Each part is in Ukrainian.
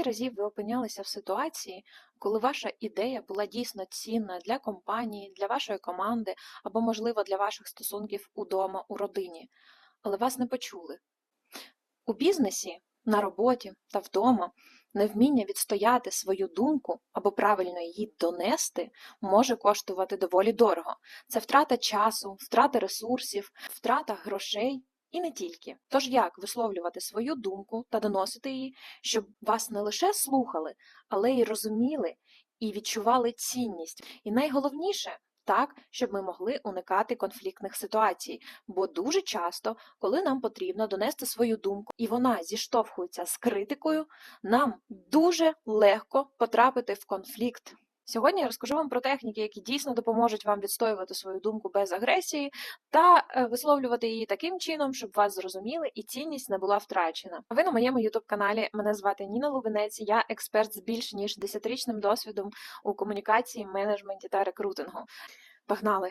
Скільки разів ви опинялися в ситуації, коли ваша ідея була дійсно цінна для компанії, для вашої команди або, можливо, для ваших стосунків удома, у родині, але вас не почули? У бізнесі, на роботі та вдома невміння відстояти свою думку або правильно її донести може коштувати доволі дорого. Це втрата часу, втрата ресурсів, втрата грошей і не тільки. Тож як висловлювати свою думку та доносити її, щоб вас не лише слухали, але й розуміли і відчували цінність. І найголовніше так, щоб ми могли уникати конфліктних ситуацій. Бо дуже часто, коли нам потрібно донести свою думку, і вона зіштовхується з критикою, нам дуже легко потрапити в конфлікт. Сьогодні я розкажу вам про техніки, які дійсно допоможуть вам відстоювати свою думку без агресії та е, висловлювати її таким чином, щоб вас зрозуміли і цінність не була втрачена. Ви на моєму youtube каналі. Мене звати Ніна Лубинець. Я експерт з більш ніж 10-річним досвідом у комунікації, менеджменті та рекрутингу. Погнали!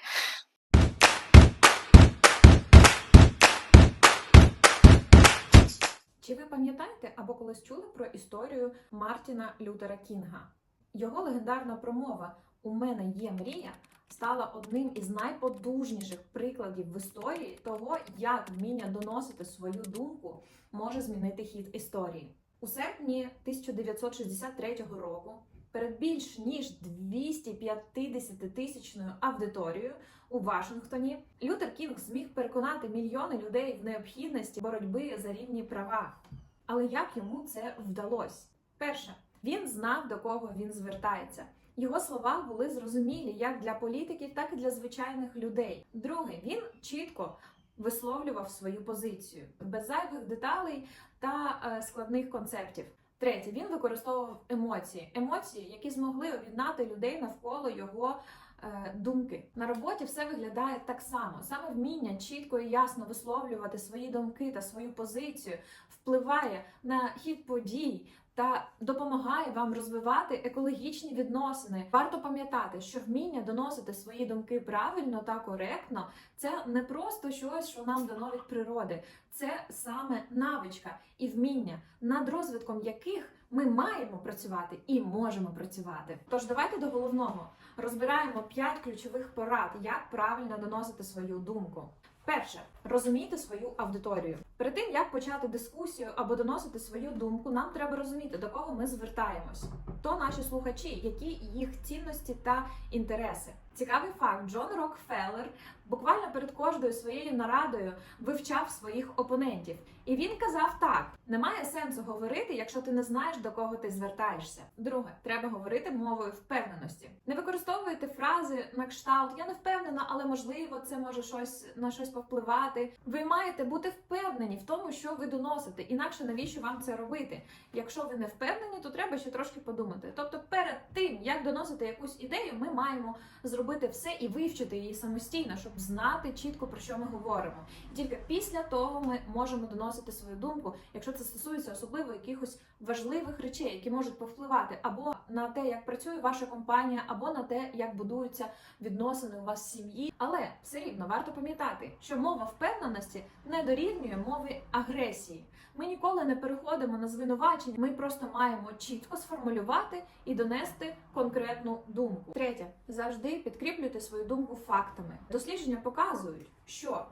Чи ви пам'ятаєте або колись чули про історію Мартіна Лютера Кінга? Його легендарна промова У мене є мрія стала одним із найпотужніших прикладів в історії того, як вміння доносити свою думку може змінити хід історії. У серпні 1963 року перед більш ніж 250 тисячною аудиторією у Вашингтоні Лютер Кінг зміг переконати мільйони людей в необхідності боротьби за рівні права. Але як йому це вдалося? Перше, він знав до кого він звертається. Його слова були зрозумілі як для політиків, так і для звичайних людей. Друге, він чітко висловлював свою позицію без зайвих деталей та е, складних концептів. Третє, він використовував емоції, емоції, які змогли об'єднати людей навколо його е, думки. На роботі все виглядає так само. Саме вміння чітко і ясно висловлювати свої думки та свою позицію впливає на хід подій та допомагає вам розвивати екологічні відносини. Варто пам'ятати, що вміння доносити свої думки правильно та коректно це не просто щось, що нам дано від природи, це саме навичка і вміння, над розвитком яких ми маємо працювати і можемо працювати. Тож давайте до головного розбираємо 5 ключових порад, як правильно доносити свою думку. Перше, розумійте свою аудиторію. Перед тим як почати дискусію або доносити свою думку, нам треба розуміти, до кого ми звертаємось. То наші слухачі, які їх цінності та інтереси. Цікавий факт: Джон Рокфеллер буквально перед кожною своєю нарадою вивчав своїх опонентів, і він казав так: немає сенсу говорити, якщо ти не знаєш до кого ти звертаєшся. Друге, треба говорити мовою впевненості. Не використовуйте фрази на кшталт Я не впевнена, але можливо це може щось на щось повпливати. Ви маєте бути впевнені в тому, що ви доносите. Інакше навіщо вам це робити? Якщо ви не впевнені, то треба ще трошки подумати. Тобто, перед тим як доносити якусь ідею, ми маємо зробити все і вивчити її самостійно, щоб знати чітко про що ми говоримо. Тільки після того ми можемо доносити свою думку, якщо це стосується особливо якихось важливих речей, які можуть повпливати або на те, як працює ваша компанія, або на те, як будуються відносини у вас в сім'ї. Але все рівно варто пам'ятати, що мова впевненості не дорівнює мови агресії. Ми ніколи не переходимо на звинувачення. Ми просто маємо чітко сформулювати і донести конкретну думку. Третє, завжди підкріплюйте свою думку фактами. Дослідження показують, що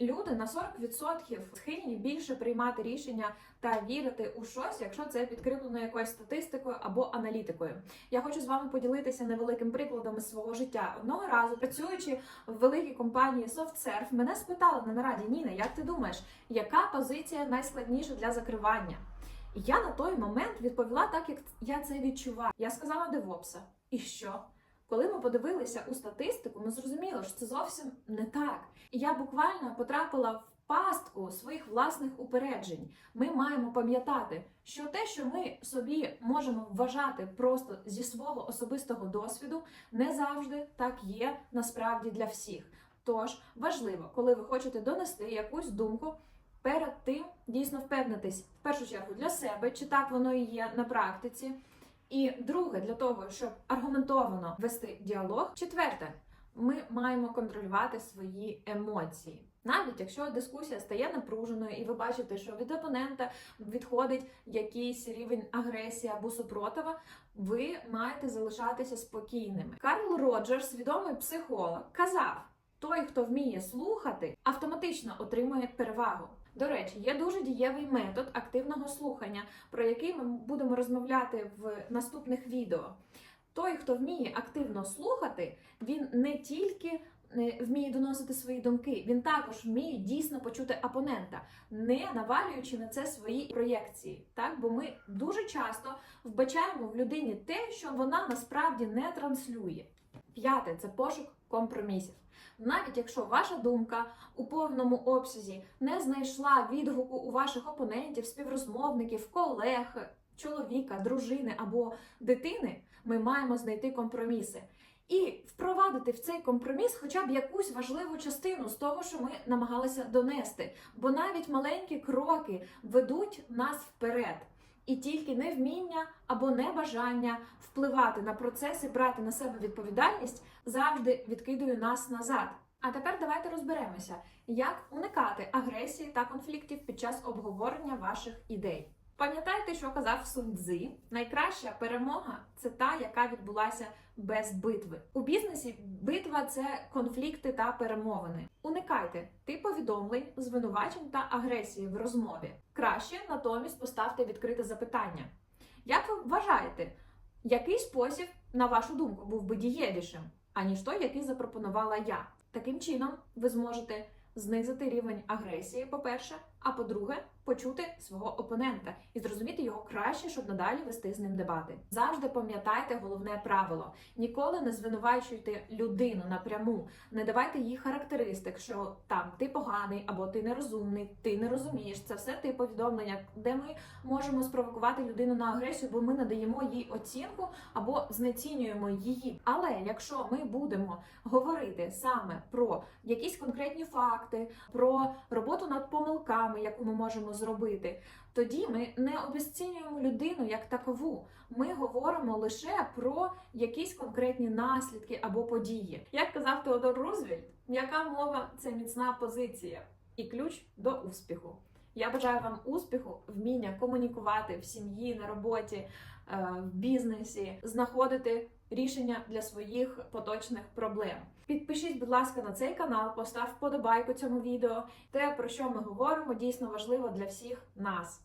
Люди на 40% схильні більше приймати рішення та вірити у щось, якщо це підкріплено якоюсь статистикою або аналітикою. Я хочу з вами поділитися невеликим прикладом із свого життя. Одного разу, працюючи в великій компанії SoftServe, мене спитали на нараді Ніна, як ти думаєш, яка позиція найскладніша для закривання? І я на той момент відповіла так, як я це відчуваю. Я сказала DevOps. І що? Коли ми подивилися у статистику, ми зрозуміли, що це зовсім не так. Я буквально потрапила в пастку своїх власних упереджень. Ми маємо пам'ятати, що те, що ми собі можемо вважати просто зі свого особистого досвіду, не завжди так є насправді для всіх. Тож важливо, коли ви хочете донести якусь думку. Перед тим дійсно впевнитись в першу чергу для себе, чи так воно і є на практиці. І друге, для того, щоб аргументовано вести діалог. Четверте, ми маємо контролювати свої емоції. Навіть якщо дискусія стає напруженою, і ви бачите, що від опонента відходить якийсь рівень агресії або супротива, ви маєте залишатися спокійними. Карл Роджерс, відомий психолог, казав: той, хто вміє слухати, автоматично отримує перевагу. До речі, є дуже дієвий метод активного слухання, про який ми будемо розмовляти в наступних відео. Той, хто вміє активно слухати, він не тільки е, вміє доносити свої думки, він також вміє дійсно почути опонента, не навалюючи на це свої проєкції. Так, бо ми дуже часто вбачаємо в людині те, що вона насправді не транслює. П'яте це пошук компромісів. Навіть якщо ваша думка у повному обсязі не знайшла відгуку у ваших опонентів, співрозмовників, колег, чоловіка, дружини або дитини, ми маємо знайти компроміси і впровадити в цей компроміс хоча б якусь важливу частину з того, що ми намагалися донести. Бо навіть маленькі кроки ведуть нас вперед. І тільки невміння або небажання впливати на процеси, брати на себе відповідальність завжди відкидує нас назад. А тепер давайте розберемося, як уникати агресії та конфліктів під час обговорення ваших ідей. Пам'ятайте, що казав Сунь Цзи, найкраща перемога це та, яка відбулася без битви. У бізнесі битва це конфлікти та перемовини. Уникайте тип повідомлень, звинувачень та агресії в розмові. Краще натомість поставте відкрите запитання. Як ви вважаєте, який спосіб, на вашу думку, був би дієвішим, аніж той, який запропонувала я? Таким чином, ви зможете знизити рівень агресії, по-перше, а по-друге, почути свого опонента і зрозуміти його краще, щоб надалі вести з ним дебати. Завжди пам'ятайте головне правило: ніколи не звинувачуйте людину напряму, не давайте їй характеристик, що там ти поганий або ти нерозумний, ти не розумієш. Це все ти повідомлення, де ми можемо спровокувати людину на агресію, бо ми надаємо їй оцінку або знецінюємо її. Але якщо ми будемо говорити саме про якісь конкретні факти, про роботу над помилками, яку ми можемо зробити, тоді ми не обесцінюємо людину як такову. Ми говоримо лише про якісь конкретні наслідки або події. Як казав Теодор Рузвельт, м'яка мова це міцна позиція і ключ до успіху. Я бажаю вам успіху, вміння комунікувати в сім'ї, на роботі, е, в бізнесі, знаходити рішення для своїх поточних проблем. Підпишіть, будь ласка, на цей канал, постав вподобайку цьому відео. Те, про що ми говоримо, дійсно важливо для всіх нас.